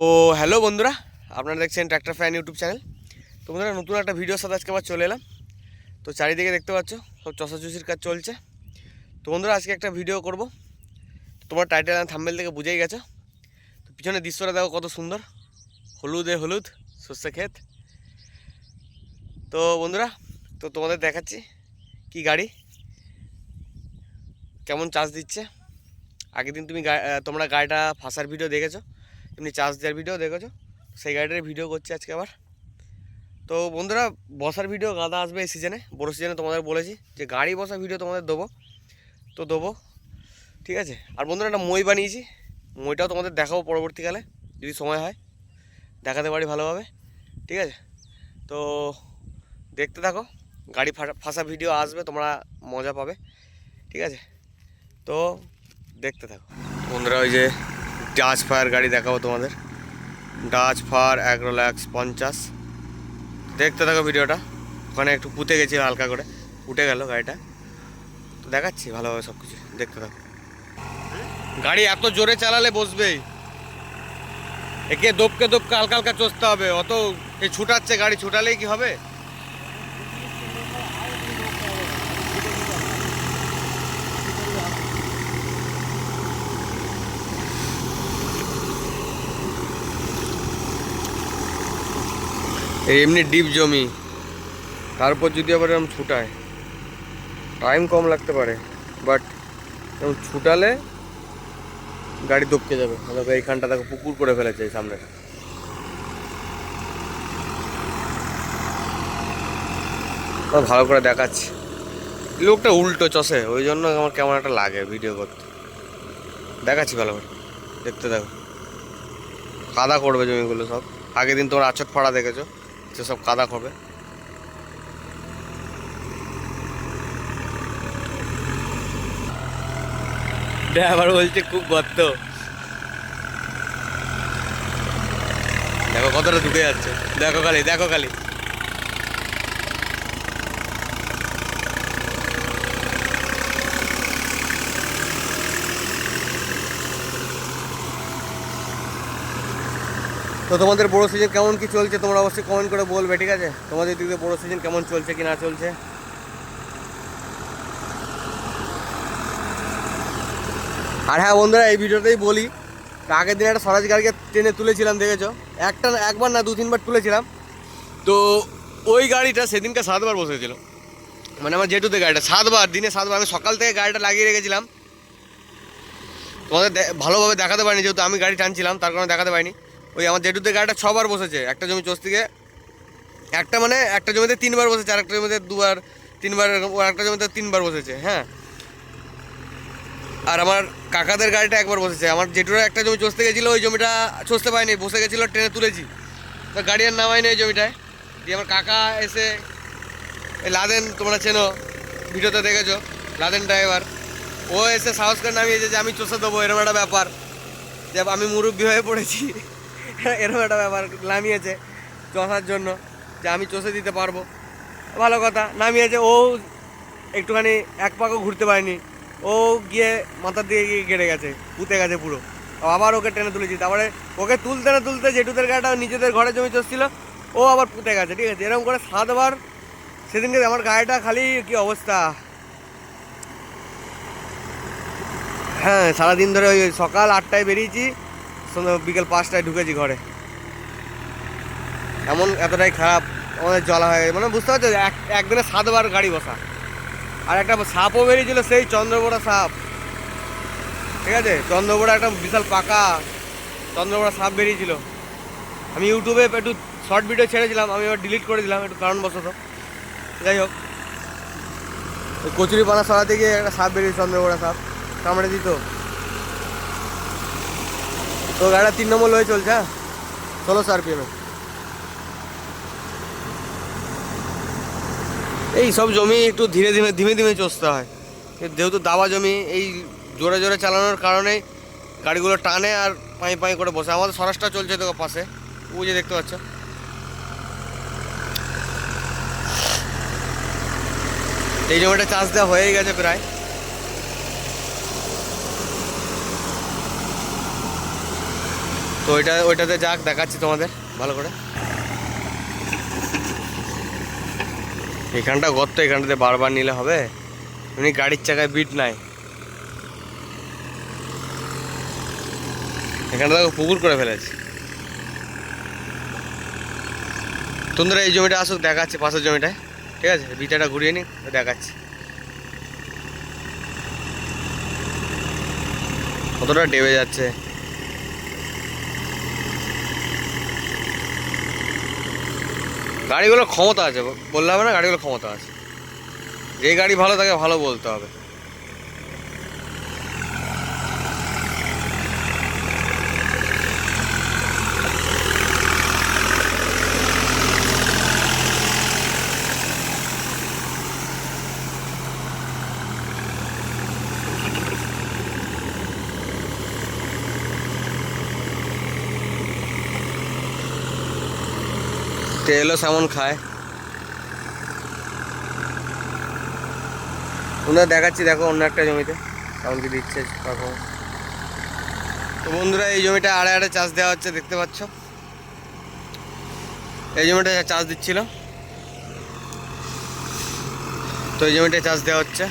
ও hello বন্ধুরা, আপনারা দেখছেন ট্র্যাক্টর ফ্যান ইউটিউব চ্যানেল তো বন্ধুরা, নতুন একটা ভিডিওর সাথে আজকে আবার চলে এলাম। তো চারিদিকে দেখতে পাচ্ছ, সব চষাচুষির কাজ চলছে। তো বন্ধুরা, আজকে একটা ভিডিও করব। তোমার টাইটেল থাম্বেল থেকে বুঝেই গেছো। তো পিছনে দৃশ্যটা দেখো কত সুন্দর। হলুদে হলুদ শস্য ক্ষেত। তো বন্ধুরা, তো তোমাদের দেখাচ্ছি কি গাড়ি। কেমন চার্জ দিচ্ছে। আগের দিন তুমি তোমরা গাড়িটা ফাঁসার ভিডিও দেখেছ। এমনি চার্জ দেওয়ার ভিডিও দেখেছ? সেই গাড়িটার ভিডিও করছি আজকে আবার। তো বন্ধুরা, বসার ভিডিও গাদা আসবে এই সিজনে বড়ো সিজনে তোমাদের বলেছি যে গাড়ি বসার ভিডিও তোমাদের দেবো। তো দেবো। ঠিক আছে? আর বন্ধুরা, একটা মই বানিয়েছি। মইটাও তোমাদের দেখাবো পরবর্তীকালে, যদি সময় হয়। দেখাতে পারি ভালোভাবে। ঠিক আছে? তো দেখতে থাকো। গাড়ি ফাঁসা ভিডিও আসবে, তোমরা মজা পাবে। ঠিক আছে? তো দেখতে থাকো। বন্ধুরা, ওই যে ডাচ ফায়ার গাড়ি দেখাবো তোমাদের। ডাচ ফায়ার অ্যাগ্রো ল্যাক্স পঞ্চাশ। দেখতে থাকো ভিডিওটা। ওখানে একটু পুঁতে গেছি হালকা করে। উঠে গেল গাড়িটা। তো দেখাচ্ছি ভালোভাবে সব কিছু দেখতে থাকো। গাড়ি এত জোরে চালালে বসবেই। একে দোপকে দোপকে হালকা হালকা চষতে হবে। অত এই ছুটাচ্ছে গাড়ি, ছুটালেই কি হবে এই এমনি ডিপ জমি। তারপর যদি আবার এরকম ছুটায় টাইম কম লাগতে পারে বাট এরকম ছুটালে গাড়ি দপকে যাবে। দেখো এইখানটা দেখো পুকুর করে ফেলেছে এই সামনেটা ও, ভালো করে দেখাচ্ছি। লোকটা উল্টো চষে ওই জন্য আমার কেমন একটা লাগে ভিডিও করতে। দেখাচ্ছি ভালো করে দেখতে দেখো কাদা করবে জমিগুলো সব। আগের দিন তোমার আচট ফাড়া দেখেছ। সেসব কাদা খবে ড্রাইভার বলছে খুব গর্ত। দেখো কতটা ঢুকে যাচ্ছে। দেখো খালি দেখো খালি। তোমাদের বড়ো সিজন কেমন কি চলছে তোমরা অবশ্যই কমেন্ট করে বলবে, ঠিক আছে? তোমাদের দিক দিয়ে বড়ো সিজন কেমন চলছে কি না চলছে? আর হ্যাঁ বন্ধুরা, এই ভিডিওতেই বলি, আগের দিন একটা স্বরাজ গাড়িকে ট্রেনে তুলেছিলাম, দেখেছ? একটা একবার না দু তিনবার তুলেছিলাম। তো ওই গাড়িটা সেদিনকে সাতবার বসেছিল। মানে আমার জেঠুতে গাড়িটা, সাতবার, দিনে সাতবার। আমি সকাল থেকে গাড়িটা লাগিয়ে রেখেছিলাম। তোমাদের ভালোভাবে দেখাতে পারিনি, যেহেতু আমি গাড়ি টানছিলাম, তার কারণে দেখাতে পারিনি। ওই আমার জেঠুতে গাড়িটা ছবার বসেছে, একটা জমি চোষ থেকে একটা মানে একটা জমিতে তিনবার বসেছে, আর একটা জমিতে দুবার, তিনবার ও একটা জমিতে তিনবার বসেছে হ্যাঁ। আর আমার কাকাদের গাড়িটা একবার বসেছে, আমার জেঠুরা একটা জমি চষতে গেছিল, ওই জমিটা চষতে পারিনি বসে গেছিল, ট্রেনে তুলেছি। তো গাড়ি আর নামাইনি ওই জমিটায়। দিয়ে আমার কাকা এসে, এই লাদেন তোমরা চেনো, ভিডিওতে দেখেছ লাদেন ড্রাইভার ও এসে সাহস করে নামিয়েছে যে আমি চষে দেবো, এরকম একটা ব্যাপার। যে আমি মুরব্বী হয়ে পড়েছি। এরকম একটা ব্যাপার নামিয়েছে চষার জন্য যে আমি চষে দিতে পারব। ভালো কথা, নামিয়েছে, ও একটুখানি এক পাকও ঘুরতে পারেনি। ও গিয়ে মাথার দিকে গিয়ে গেড়ে গেছে, পুঁতে গেছে পুরো। আবার ওকে টেনে তুলেছি, তারপরে ওকে তুলতে না তুলতে জেঠুদের গাড়িটা নিজেদের ঘরে জমি চষছিল, ও আবার পুঁতে গেছে, ঠিক আছে? এরকম করে সাতবার সেদিনকে আমার গাড়িটা খালি কি অবস্থা? হ্যাঁ সারাদিন ধরে ওই সকাল আটটায় বেরিয়েছি সন্ধ্যা বিকেল পাঁচটায় ঢুকেছি ঘরে। এমন এতটাই খারাপ, আমাদের জলা হয়ে গেছে। মানে বুঝতে পারছ, এক, একদিনে সাতবার গাড়ি বসা। আর একটা সাপও বেরিয়েছিল, সেই চন্দ্রবোড়া সাপ। ঠিক আছে? চন্দ্রবোড়া একটা বিশাল পাকা চন্দ্রবোড়া সাপ বেরিয়েছিল। আমি ইউটিউবে একটু শর্ট ভিডিও ছেড়েছিলাম আমি এবার ডিলিট করে দিলাম, একটু কারণবশত। যাই হোক। ওই কচুরি পানা সরাতে গিয়ে একটা সাপ বেরিয়েছে, চন্দ্রবোড়া সাপ। কামড়ে দিত। তো গাড়িটা তিন নম্বর লয়ে চলছে হ্যাঁ? ষোলোশো আরপিএমে এই সব জমি একটু ধীরে ধীরে, ধীমে ধীমে চষতে হয়। যেহেতু দাবা জমি, এই জোরে জোরে চালানোর কারণে গাড়িগুলো টানে আর পাই পাই করে বসে। আমাদের সরাসটা চলছে তো পাশে, ওই যে দেখতে পাচ্ছ। এই জমিটা চাষ দেওয়া হয়ে গেছে প্রায়। তো ওইটা, ওইটাতে যাক, দেখাচ্ছি তোমাদের, ভালো করে। এখানটা গর্ত, এখানটাতে বারবার নিলে হবে। এমনি গাড়ির চাকায় বিট নাই। এখানটা পুকুর করে ফেলেছি। তোমরা এই জমিটা আসুক, দেখাচ্ছি পাশের জমিটায়। ঠিক আছে? বিটাটা ঘুরিয়ে নি দেখাচ্ছি। কতটা ডেবে যাচ্ছে। গাড়িগুলোর ক্ষমতা আছে, বললাম না গাড়িগুলোর ক্ষমতা আছে। যে গাড়ি ভালো তাকে ভালো বলতে হবে। তেলও সেমন খায়। ওনার দেখাচ্ছি, দেখো, অন্য একটা জমিতে। কেমন কি দিচ্ছে পারফরমেন্স তো বন্ধুরা, এই জমিটা আড়ে আড়ে চাষ দেওয়া হচ্ছে, দেখতে পাচ্ছ? এই জমিটা চাষ দিচ্ছিল। তো এই জমিটা চাষ দেওয়া হচ্ছে।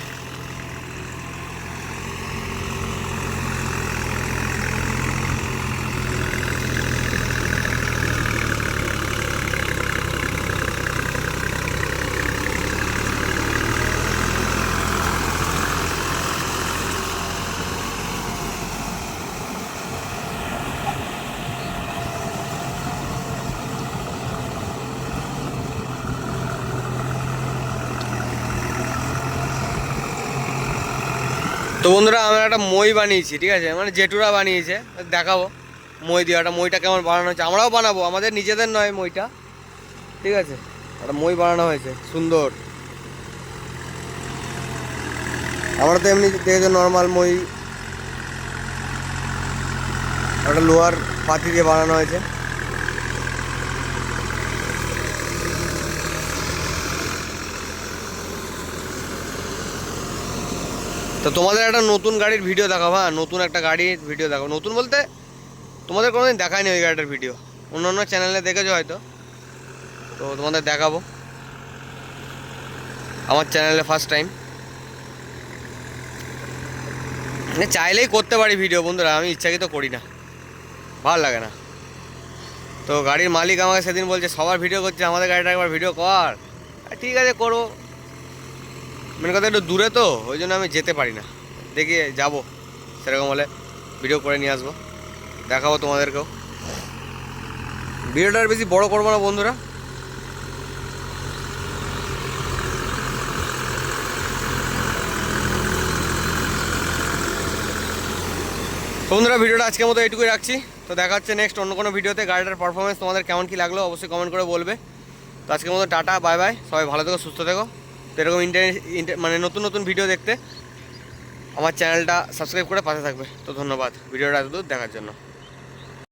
তো বন্ধুরা, আমরা একটা মই বানিয়েছি, ঠিক আছে? মানে জেঠুরা বানিয়েছে, দেখাবো। মই দিয়ে, একটা মইটা কেমন বানানো হয়েছে আমরাও বানাবো, আমাদের নিজেদের নয় মইটা, ঠিক আছে? একটা মই বানানো হয়েছে, সুন্দর। আমরা তো এমনি দেখেছ নর্মাল মই। একটা লোহার পাতি দিয়ে বানানো হয়েছে। তো তোমাদের একটা নতুন গাড়ির ভিডিও দেখাবো হ্যাঁ? নতুন একটা গাড়ির ভিডিও দেখাবো। নতুন বলতে তোমাদের কোনোদিন দেখায়নি ওই গাড়িটার ভিডিও অন্য অন্য চ্যানেলে দেখেছ হয়তো। তো তোমাদের দেখাবো। আমার চ্যানেলে ফার্স্ট টাইম চাইলেই করতে পারি ভিডিও বন্ধুরা। আমি ইচ্ছাকৃত করি না। ভালো লাগে না। তো গাড়ির মালিক আমাকে সেদিন বলছে, সবার ভিডিও করছে, আমাদের গাড়িটা একবার ভিডিও কর। ঠিক আছে, করো। মেন কথা একটু দূরে তো, ওই জন্য আমি যেতে পারি না। দেখি যাব, সেরকম হলে ভিডিও করে নিয়ে আসব। দেখাবো তোমাদেরকেও। ভিডিওটা আর বেশি বড় করব না বন্ধুরা। বন্ধুরা, ভিডিওটা আজকের মতো এইটুকুই রাখছি। তো দেখা হচ্ছে নেক্সট অন্য কোনো ভিডিওতে গাড়িটার পারফরমেন্স তোমাদের কেমন কি লাগল অবশ্যই কমেন্ট করে বলবে। তো আজকের মতো টাটা বাই বাই সবাই ভালো থেকো, সুস্থ থেকো। তো এরকম ইন্টারনেট মানে নতুন নতুন ভিডিও দেখতে, আমার চ্যানেলটা সাবস্ক্রাইব করে পাশে থাকবে। তো ধন্যবাদ। ভিডিওটা এতদূর দেখার জন্য।